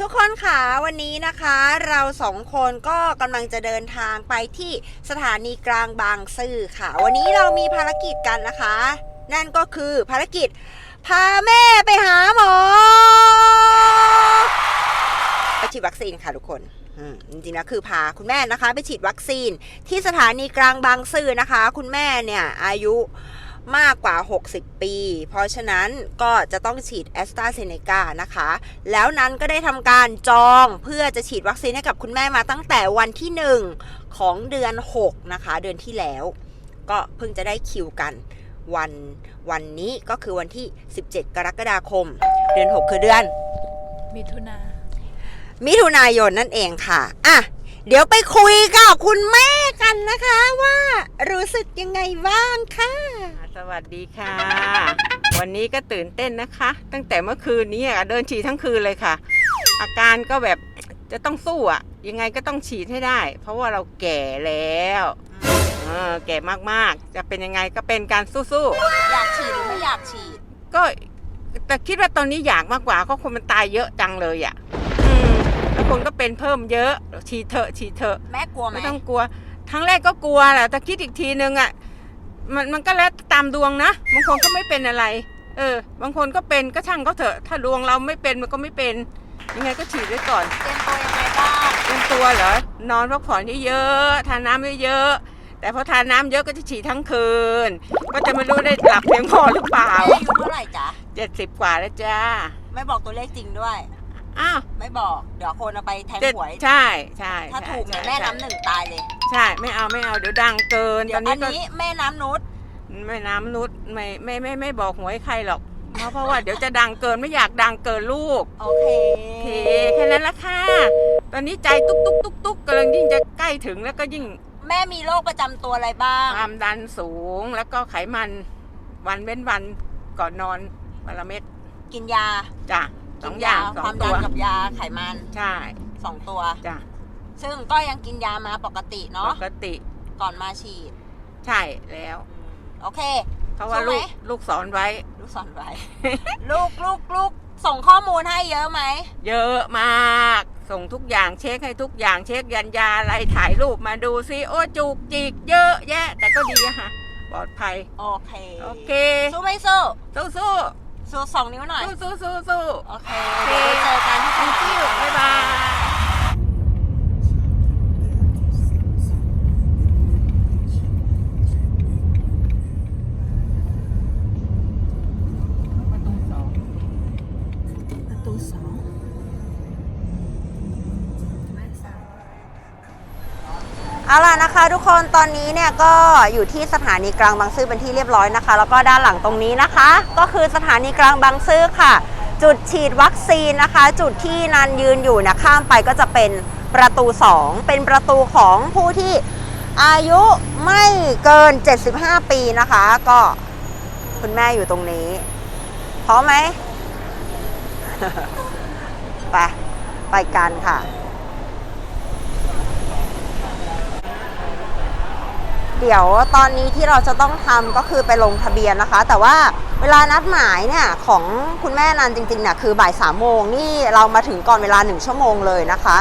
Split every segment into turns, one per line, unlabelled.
ทุกคนค่ะวันนี้นะคะเราสองคนก็กำลังจะเดินทางไปที่สถานีกลางบางซื่อค่ะ วันนี้เรามีภารกิจกันนะคะ นั่นก็คือภารกิจ พาแม่ไปหาหมอไปฉีดวัคซีนค่ะทุกคนจริงๆแล้วคือพาคุณแม่นะคะ ไปฉีดวัคซีนที่สถานีกลางบางซื่อนะคะ คุณแม่เนี่ยอายุ มากกว่า 60 ปี เพราะฉะนั้นก็จะต้องฉีดแอสตราเซเนกานะคะ แล้วนั้นก็ได้ทำการจองเพื่อจะฉีดวัคซีนให้กับคุณแม่มาตั้งแต่วันที่ 1 ของเดือน 6 นะคะ เดือนที่แล้ว ก็เพิ่งจะได้คิวกันวันวันนี้ก็คือวันที่ 17 กรกฎาคม เดือน 6 คือเดือน
มิถุนา
มิถุนายนนั่นเองค่ะ อะ เดี๋ยวไปคุยกับคุณแม่กันนะคะว่า รู้สึกยังไงบ้างค่ะ
สวัสดีค่ะ วันนี้ก็ตื่นเต้นนะคะ ตั้งแต่เมื่อคืนนี้อะเดินฉีดทั้งคืนเลยค่ะ อาการก็แบบจะต้องสู้อะยังไงก็ต้องฉีดให้ได้ เพราะว่าเราแก่แล้วเออแก่มากๆ จะเป็นยังไงก็เป็นการสู้
อยากฉีดหรือไม่อยากฉีด
ๆ ก็แต่คิดว่าตอนนี้อยากมากกว่าเพราะคนมันตายเยอะจังเลยอะอืม แล้วคนก็เป็นเพิ่มเยอะฉีดเถอะฉีดเถอะ
แม่กลัวไหม
ไม่ต้องกลัวครั้งแรกก็กลัวแหละแต่คิดอีกทีนึงอะมันมันก็แล้วตามดวงนะบางคนก็ไม่เป็นอะไร เออ บางคนก็เป็นก็ช่างเขาเถอะ ถ้าดวงเราไม่เป็นมันก็ไม่เป็น ยังไงก็ฉีดไว้ก่อน
เตรียมตัวยังไงบ้าง
เตรียมตัวเหรอนอนพักผ่อนเยอะๆทานน้ำเยอะๆแต่พอทานน้ำเยอะก็จะฉีดทั้งคืน ก็จะไม่รู้ได้หลับเพียงพอหรือเปล่า
แม่อายุเท่าไหร่จ๊ะ
เจ็ดสิบกว่าแล้วจ้า
ไม่บอกตัวเลขจริงด้วย
อ้าว
ไม่บอก เดี๋ยวคนเอาไปแทง
เจ็ด
หวย
ใช่ใช่
ถ้า
ใช่
ถูกเนี่ย
ใช่
แม่น้ำหนึ่งตายเลย
ใช่ไม่เอาไม่เอาเดี๋ยวดังเกิน
เดี๋
ต
ย
อ
วนอั
นี้
น
ก็
นี้แม่น้ำนุช
แม่น้ำนุชไม่ไม่ไม่ไม่บอกหวยใครหรอก เพราะเพราะว่าเดี๋ยวจะดังเกินไม่อยากดังเกินลูก
โอเค
โอเคแค่นั้นละค่ะ ตอนนี้ใจตุ๊กตุ๊กตุ๊กตุ๊กกำลังยิ่งจะใกล้ถึงแล้วก็ยิ่ง
แม่มีโรคประจำตัวอะไรบ้าง
ความดันสูงแล้วก็ไขมันวันเว้นวันก่อนนอนวันละเม็ด
กินยา
จ้ะ ส
กิ
อง
น
อย่างส
ค
อ
วางม
ตั
ดั
วน
กับยาไขมัน
ใช่
สองตัว
จ้ะ
ซึ่งก็ยังกินยามาปกติ
ป
เนาะ
กติ
ก่อนมาฉีด
ใช่แล้ว
โอเค
เพราะว่า
สู้
ลู
ไหม
กลูกสอนไว้
ลูกสอนไว้ ลูกลูกลูกส่งข้อมูลให้เยอะไหม
เยอะมาก ส่งทุกอย่างเช็คให้ทุกอย่างเช็คยันยาอะไรถ่ายรูปมาดูซิโอ้จุกจิกเยอะแยะ แต่ก็ดีอะค่ะ ปลอดภัย
โอเค
โอเค
สู้ไม่สู้
สู้สู้
สู้สองนิ้วหน่อย
สู้สู้สู้สู้
โอเคเดี๋ยวไปเจอกันที่ส
ท
ถานี
you บ๊ายบาย
เอาล่ะนะคะ ทุกคนตอนนี้เนี่ยก็อยู่ที่สถานีกลางบางซื่อเป็นที่เรียบร้อยนะคะ แล้วก็ด้านหลังตรงนี้นะคะ ก็คือสถานีกลางบางซื่อค่ะ จุดฉีดวัคซีนนะคะ จุดที่นันยืนอยู่นะข้ามไปก็จะเป็นประตู 2 เป็นประตูของผู้ที่อายุไม่เกิน 75 ปีนะคะ ก็คุณแม่อยู่ตรงนี้พร้อมไหมไปไปกันค่ะ เดี๋ยวตอนนี้ที่เราจะต้องทำก็คือไปลงทะเบียนนะคะ แต่ว่าเวลานัดหมายเนี่ยของคุณแม่นันจริงๆเนี่ยคือบ่ายสามโมงนี่เรามาถึงก่อนเวลาหนึ่งชั่วโมงเลยนะคะ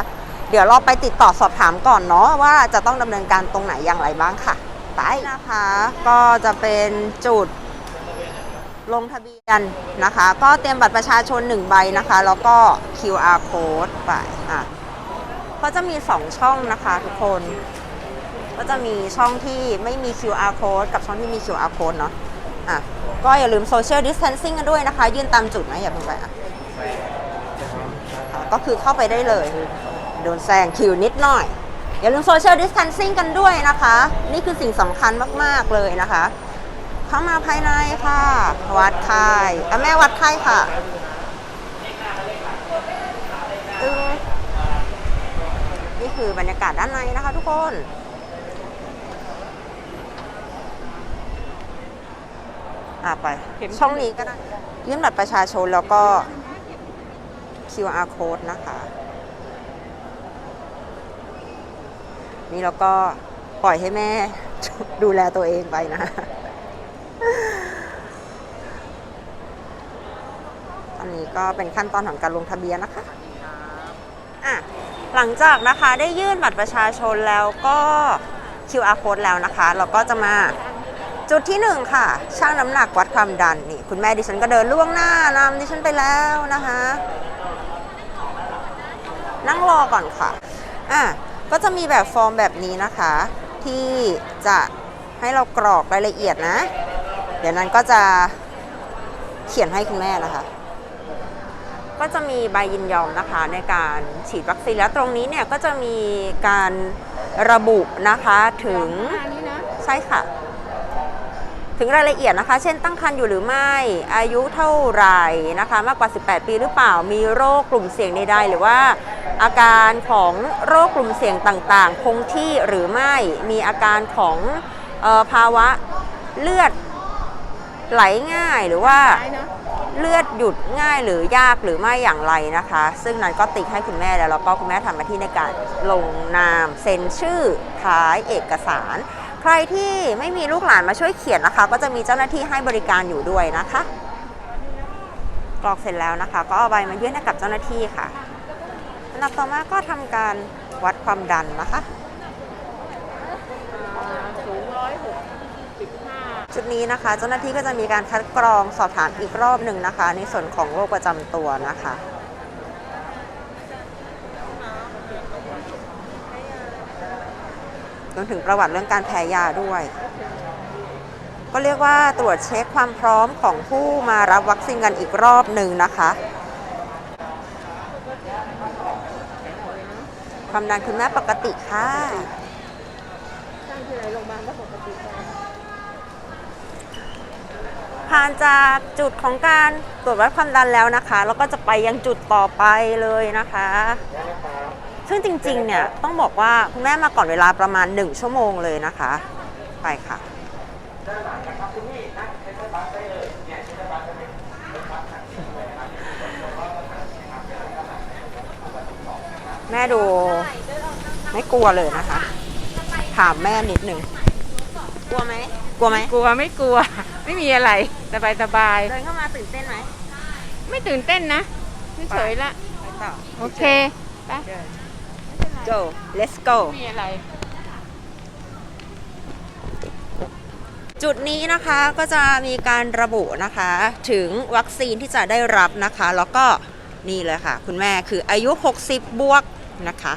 เดี๋ยวเราไปติดต่อสอบถามก่อนเนาะว่าจะต้องดำเนินการตรงไหนอย่างไรบ้างค่ะไปนะคะ ก็จะเป็นจุดลงทะเบียนนะคะ ก็เตรียมบัตรประชาชน 1 ใบนะคะ แล้วก็ QR code ไปอะเขาจะมี 2 ช่องนะคะทุกคน ก็จะมีช่องที่ไม่มี QR code กับช่องที่มี QR code เนาะอะก็อย่าลืม social distancing กันด้วยนะคะ ยืนตามจุดนะอย่าเพิ่งไปอะอะก็คือเข้าไปได้เลย โดนแซงคิวนิดหน่อย อย่าลืม social distancing กันด้วยนะคะ นี่คือสิ่งสำคัญมาก ๆ เลยนะคะ เข้ามาภายในค่ะ วัดไข้อะแม่วัดไข้ค่ะตึงนี่คือบรรยากาศด้านในนะคะทุกคน อะไป ช่องนี้ก็ได้ยื่นบัตรประชาชนแล้วก็ QR code นะคะ นี่เราก็ปล่อยให้แม่ดูแลตัวเองไปนะ ตอนนี้ก็เป็นขั้นตอนของการลงทะเบียนนะคะอะหลังจากนะคะได้ยื่นบัตรประชาชนแล้วก็ QR code แล้วนะคะ เราก็จะมา จุดที่หนึ่งค่ะชั่งน้ำหนักวัดความดันนี่คุณแม่ดิฉันก็เดินล่วงหน้านำดิฉันไปแล้วนะคะ นั่งรอก่อนค่ะอะก็จะมีแบบฟอร์มแบบนี้นะคะ ที่จะให้เรากรอกรายละเอียดนะ เดี๋ยวนั้นก็จะเขียนให้คุณแม่นะคะ ก็จะมีใบยินยอมนะคะในการฉีดวัคซีนแล้วตรงนี้เนี่ยก็จะมีการระบุนะคะถึงใช่ค่ะ ถึงรายละเอียดนะคะ เช่นตั้งครรภ์อยู่หรือไม่ อายุเท่าไหร่นะคะ มากกว่า 18 ปีหรือเปล่า มีโรคกลุ่มเสี่ยงใดๆ หรือว่าอาการของโรคกลุ่มเสี่ยงต่างๆ คงที่หรือไม่ มีอาการของเออภาวะเลือดไหลง่ายหรือว่า
ซ้ายเนาะ
เลือดหยุดง่ายหรือยากหรือไม่อย่างไรนะคะ ซึ่งนั้นก็ติ๊กให้คุณแม่แล้วแล้วก็คุณแม่ทำหน้าที่ในการลงนามเซ็นชื่อท้ายเอกสาร ใครที่ไม่มีลูกหลานมาช่วยเขียนนะคะ ก็จะมีเจ้าหน้าที่ให้บริการอยู่ด้วยนะคะ กรอกเสร็จแล้วนะคะ ก็เอาใบมายื่นให้กับเจ้าหน้าที่ค่ะอันดับต่อมาก็ทำการวัดความดันนะคะจุดนี้นะคะ เจ้าหน้าที่ก็จะมีการคัดกรองสอบถามอีกรอบหนึ่งนะคะ ในส่วนของโรคประจำตัวนะคะ รวมถึงประวัติเรื่องการแพ้ยาด้วย ก็เรียกว่าตรวจเช็คความพร้อมของผู้มารับวัคซีนกันอีกรอบหนึ่งนะคะ ความดันคุณแม่ปกติค่ะ
ตั้งที่ไหนโรงพยาบาลก็ปกติ
ผ่านจากจุดของการตรวจวัดความดันแล้วนะคะ แล้วก็จะไปยังจุดต่อไปเลยนะคะ ซึ่งจริงๆ เนี่ยต้องบอกว่าคุณแม่มาก่อนเวลาประมาณ 1 ชั่วโมงเลยนะคะ ไปค่ะแม่ดูไม่กลัวเลยนะคะ ถามแม่นิดหนึ่งกลัวไหมกลัวไหม
กลัวไม่กลัว ไม่มีอะไรสบายสบาย
เดินเข้ามาตื่นเต้นไหม
ๆไม่ตื่นเต้นนะเฉยๆละ
ไปต่อ
โอเคไป
go let's go
มีอะไร
จุดนี้นะคะก็จะมีการระบุนะคะถึงวัคซีนที่จะได้รับนะคะ แล้วก็นี่เลยค่ะ คุณแม่คืออายุ 60 บวกนะคะ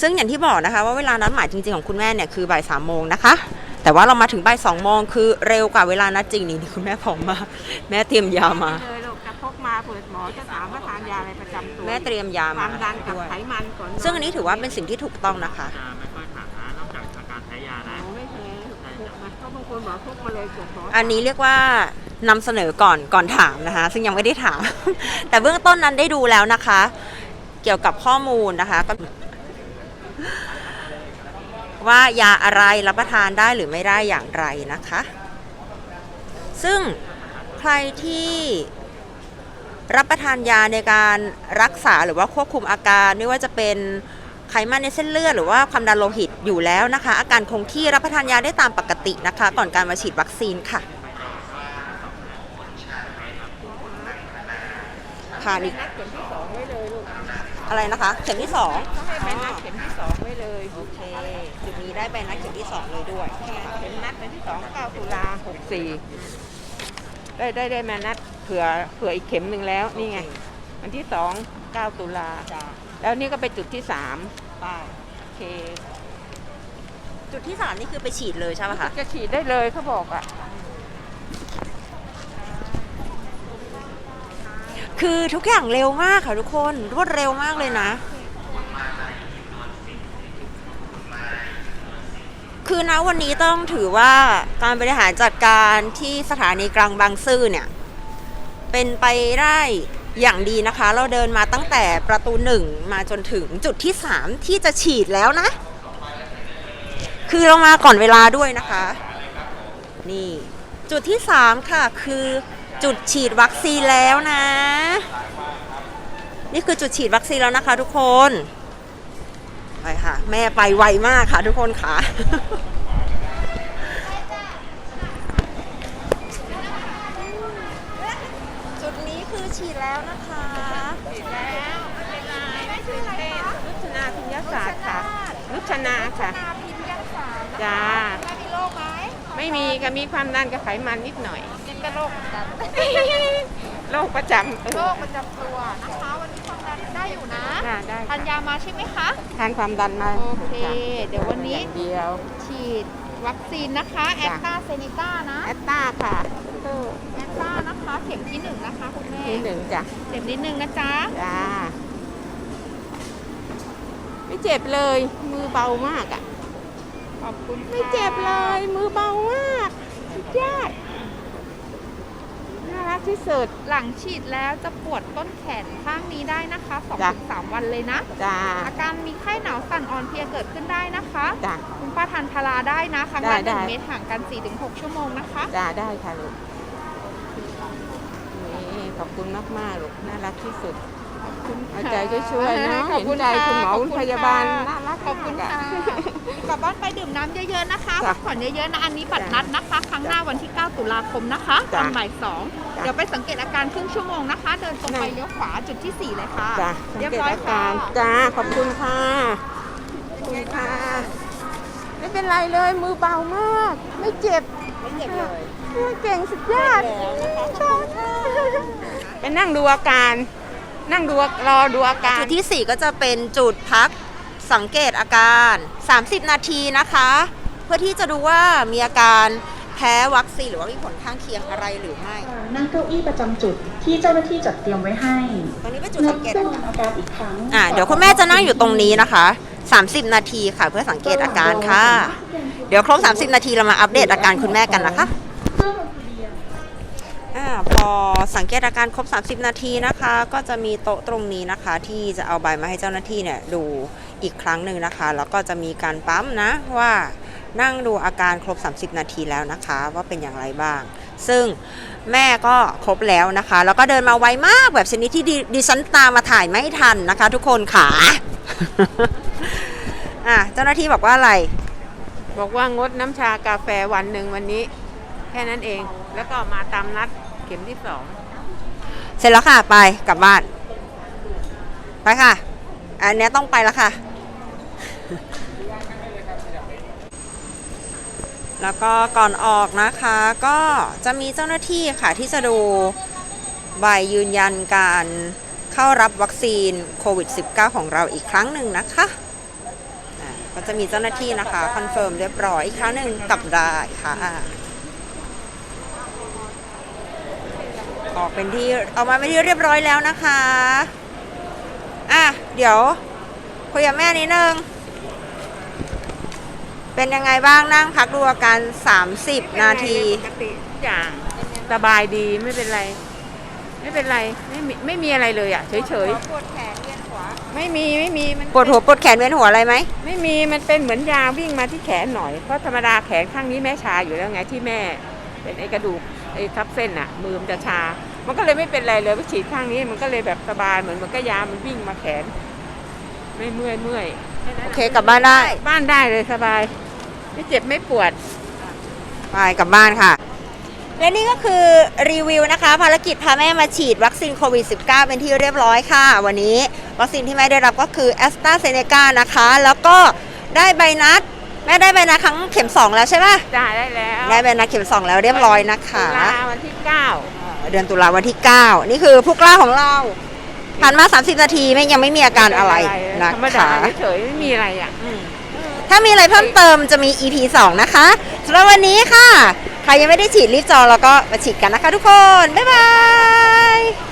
ซึ่งอย่างที่บอกนะคะ ว่าเวลานัดหมายจริงๆของคุณแม่เนี่ยคือบ่ายสามโมงนะคะแต่ว่าเรามาถึงบ่ายสองโมงคือเร็วกว่าเวลานัดจริงนี่คุณแม่ผอมมาก แม่เตรียมยามา
เลยลูกจะพกมา เผื่อหมอจะถามว่าทานยาอะไรประจำตัว
แม่เตรียมยา
ควา
มา
มดันกับ
ด้วย
ไขมันก่อนน
ซึ่งอันนี้ถือว่าเป็นสิ่งที่ถูกต้องนะคะ
จะไม่ค่อยถามนะนอกจากอาการแพ้ยานะ
หมอไม่แพ้พกมาเพราะบางคนหมอพกมาเลยเกิดหมอ
อันนี้เรียกว่านำเสนอก่อนก่อนถามนะคะ ซึ่งยังไม่ได้ถาม แต่เบื้องต้นนั้นได้ดูแล้วนะคะ เกี่ยวกับข้อมูลนะคะก็ว่ายาอะไรรับประทานได้หรือไม่ได้อย่างไรนะคะ ซึ่งใครที่ รับประทานยาในการรักษาหรือว่าควบคุมอาการ ไม่ว่าจะเป็นไขมันในเส้นเลือดหรือว่าความดันโลหิตอยู่แล้วนะคะ อาการคงที่รับประทานยาได้ตามปกตินะคะ ก่อนการมาฉีดวัคซีนค่ะค่ะนี่
นัดเข็มที่สองไว้เลยลูก
อะไรนะคะ เข็มที่สอง
ต้องให้ไปนัดเข็มที่สองไว้เลย
โอเคจุดนี้ได้ไปนัดเข็มที่สองเลยด้วย
เข็มนัดเป็นที่สองเก้าตุลาหกสี่ได้ได้ได้มานัดเผื่อเผื่ออีกเข็มหนึ่งแล้วนี่ไงวันที่สองเก้าตุลา
จ้า
แล้วนี่ก็ไปจุดที่สาม
ไป
โอเค
จุดที่สามนี่คือไปฉีดเลยใช่ไหมคะ
จะฉีดได้เลยเขาบอกอะ
คือทุกอย่างเร็วมากค่ะทุกคนรวดเร็วมากเลยนะ คือนะวันนี้ต้องถือว่าการบริหารจัดการที่สถานีกลางบางซื่อเนี่ย เป็นไปได้อย่างดีนะคะ เราเดินมาตั้งแต่ประตูหนึ่งมาจนถึงจุดที่สามที่จะฉีดแล้วนะ คือเรามาก่อนเวลาด้วยนะคะ นี่ จุดที่สามค่ะคือจุดฉีดวัคซีนแล้วนะ นี่คือจุดฉีดวัคซีนแล้วนะคะ ทุกคนไปค่ะ แม่ไปไวมากค่ะ ทุกคนค่ะ ได้ฉีดแล้วนะคะฉีดแล้วไม่เป็นไรได้ชื่ออะไรคะ
นุชนาพิญญาศาสตร์ค่ะลุชนาค่ะ
นาพิมพ์ยังสามนะค
จ้า
ไม่มีโรคไหม
ไม่มีก็มีความดันกับไขมันนิดหน่อย
ติดนก็โรคเหมือนกัน
โรคประจำเออ
โรคประจำตัวนะคะ วันนี้ความดันได้อยู่นะ
ได้
ทานยามาใช่ไหมคะ
ทานความดันมา
โอเค เดี๋ยววันนี้
เดียว
ฉีดวัคซีนนะคะ แอตตาเซนิต้านะ
แอตตาค่ะ
แอสตรานะคะเข็มที่หนึ่งนะคะคุณแม่
ที่หนึ่งจ้ะ
เจ็บนิดนึงนะจ๊ะ
จ้าไม่เจ็บเลย มือเบามากอะ
ขอบคุณค่ะ
ไม่เจ็บเลย มือเบามากสุดยอดน่ารักที่สุด
หลังฉีดแล้วจะปวดต้นแขนข้างนี้ได้นะคะ
จ้ะ
2-3วันเลยนะ
จ้า
อาการมีไข้หนาวสั่นอ่อนเพลียเกิดขึ้นได้นะคะ
จ้า
คุณป้าทานพาราได้นะครั้ง
ได้
ละหนึ่ง
ได้
เม็ดห่างกัน4-6ชั่วโมงนะคะ
จ้าได้ค่ะลูกนี่ ขอบคุณมากมากๆลูกน่ารักที่สุด เอาใจช่วยๆเนาะ
ขอบ
เห็น
คุณ
ใจ
ค่ะ
คุณหมอ
ขอบ
คุณ
คุณ
พยาบาล
ค่ะ
น่ารัก
ขอบคุณ
มาก
ค่ะกลับบ้านไปดื่มน้ำเยอะๆนะคะ
จ้ะ
พักผ่อนเยอะๆนะอันนี้บัตร
จ้ะ
นัดนะคะ ครั้งหน้าวันที่ 9 ตุลาคมนะคะต
จ้ะ
อนบ่ายสอง
จ้ะ
เดี๋ยวไปสังเกตอาการครึ่งชั่วโมงนะคะ เดินตรงไป
นั่น
เลี้ยวขวาจุดที่ 4 เลยค่ะ
จ้า
เรียบร้อยค่ะ
จ้าขอบคุณค่ะขอบคุณค่ะ ไม่เป็นไรเลยมือเบามาก ไม่เจ็บ ไม่เจ็บเลย เก่งสุดยอด ไปนั่งดูอาการ นั่งดูรอดูอาการ
จุดที่ 4 ก็จะเป็นจุดพักสังเกตอาการ 30 นาทีนะคะ เพื่อที่จะดูว่ามีอาการแพ้วัคซีนหรือว่ามีผลข้างเคียงอะไรหรือไม่
นั่งเก้าอี้ประจำจุดที่เจ้าหน้าที่จัดเตรียมไว้ให้
ตรงนี้เป็นจุด
นั
สั
บ
งเกต
เส้
อานการ
อาการอีกครั้ง
อ่าเดี๋ยวคุณแม่จะนั่งอยู่ตรงนี้นะคะ 30 นาทีค่ะเพื่อสังเกตอาการค่ะ เดี๋ยวครบ 30 นาทีเรามาอัปเดตอาการคุณแม่กันนะคะ อ่าพอสังเกตอาการครบ 30 นาทีนะคะ ก็จะมีโต๊ะตรงนี้นะคะ ที่จะเอาใบมาให้เจ้าหน้าที่เนี่ยดูอีกครั้งหนึ่งนะคะ แล้วก็จะมีการปั๊มนะว่านั่งดูอาการครบ 30 นาทีแล้วนะคะ ว่าเป็นอย่างไรบ้าง ซึ่งแม่ก็ครบแล้วนะคะ แล้วก็เดินมาไวมากแบบชนิดที่ดิฉันตามมาถ่ายไม่ทันนะคะ ทุกคนขาอะเจ้าหน้าที่บอกว่าอะไร
บอกว่างดน้ำชากาแฟวันหนึ่งวันนี้ แค่นั้นเองแล้วก็มาตามนัด เข็มที่สอง
เสร็จแล้วค่ะ ไปกลับบ้าน ไปค่ะ อันเนี้ยต้องไปแล้วค่ะ แล้วก็ก่อนออกนะคะ ก็จะมีเจ้าหน้าที่ค่ะที่จะดูใบยืนยันการเข้ารับวัคซีนโควิด -19 ของเราอีกครั้งหนึ่งนะคะก็จะมีเจ้าหน้าที่นะคะ คอนเฟิร์มเรียบร้อยอีกครั้งหนึ่งกลับได้ค่ะ ออกเป็นที่ออกมาเป็นที่เรียบร้อยแล้วนะคะอะเดี๋ยวคุยกับแม่นิดนึงเป็นยังไงบ้างนั่งพักดูอาการ 30 นาที
ปกติทุกอย่างสบายดีไม่เป็นไร ไม่เป็นไรไม่มีไม่มีอะไรเลยอะเฉยเฉย
ปวดแขนเวียนหัว
ๆไม่มีไม่มีมัน
ปวดหัวปวดแขนเวียนหัวอะไรไหม
ไม่มีมันเป็นเหมือนยาวิ่งมาที่แขนหน่อยเพราะธรรมดาแขนข้างนี้แม่ชาอยู่แล้วไงที่แม่ เป็นไอ้กระดูกไอ้ทับเส้นอะ มือมันจะชา มันก็เลยไม่เป็นไรเลยไปฉีดข้างนี้มันก็เลยแบบสบายเหมือนเหมันก็ยามันวิ่งมาแขน ไม่เมื่อยเมื่อยแนั้น
โอ
น่ะ
เคกลับบ้านได้
บ้านได้เลยสบาย ไม่เจ็บไม่ปวด
ไปกลับบ้านค่ะ และนี่ก็คือรีวิวนะคะ ภารกิจพาแม่มาฉีดวัคซีนโควิด -19 เป็นที่เรียบร้อยค่ะ วันนี้วัคซีนที่แม่ได้รับก็คือแอสตราเซเนกานะคะ แล้วก็ได้ใบนัด แม่ได้ใบนัดครั้งเข็ม 2 แล้วใช่ปะ
จ่ายได้แล้ว
ได้ใบนัดเข็ม 2 แล้วเรียบร้อยนะคะ
ตุลาวันที่เก้า
เดือนตุลาวันที่ 9 นี่คือผู้กล้าของเราผ่านมา 30 นาทีไม่ยังไม่มีอาการอะไรนะ
ธรรมดา
คะ
เฉยๆไม่มีอะไรอะ
ถ้ามีอะไรเพิ่มเติมจะมี EP 2 นะคะสำหรับวันนี้ค่ะ ใครยังไม่ได้ฉีดรีบจองแล้วก็มาฉีดกันนะคะทุกคน บ๊ายบาย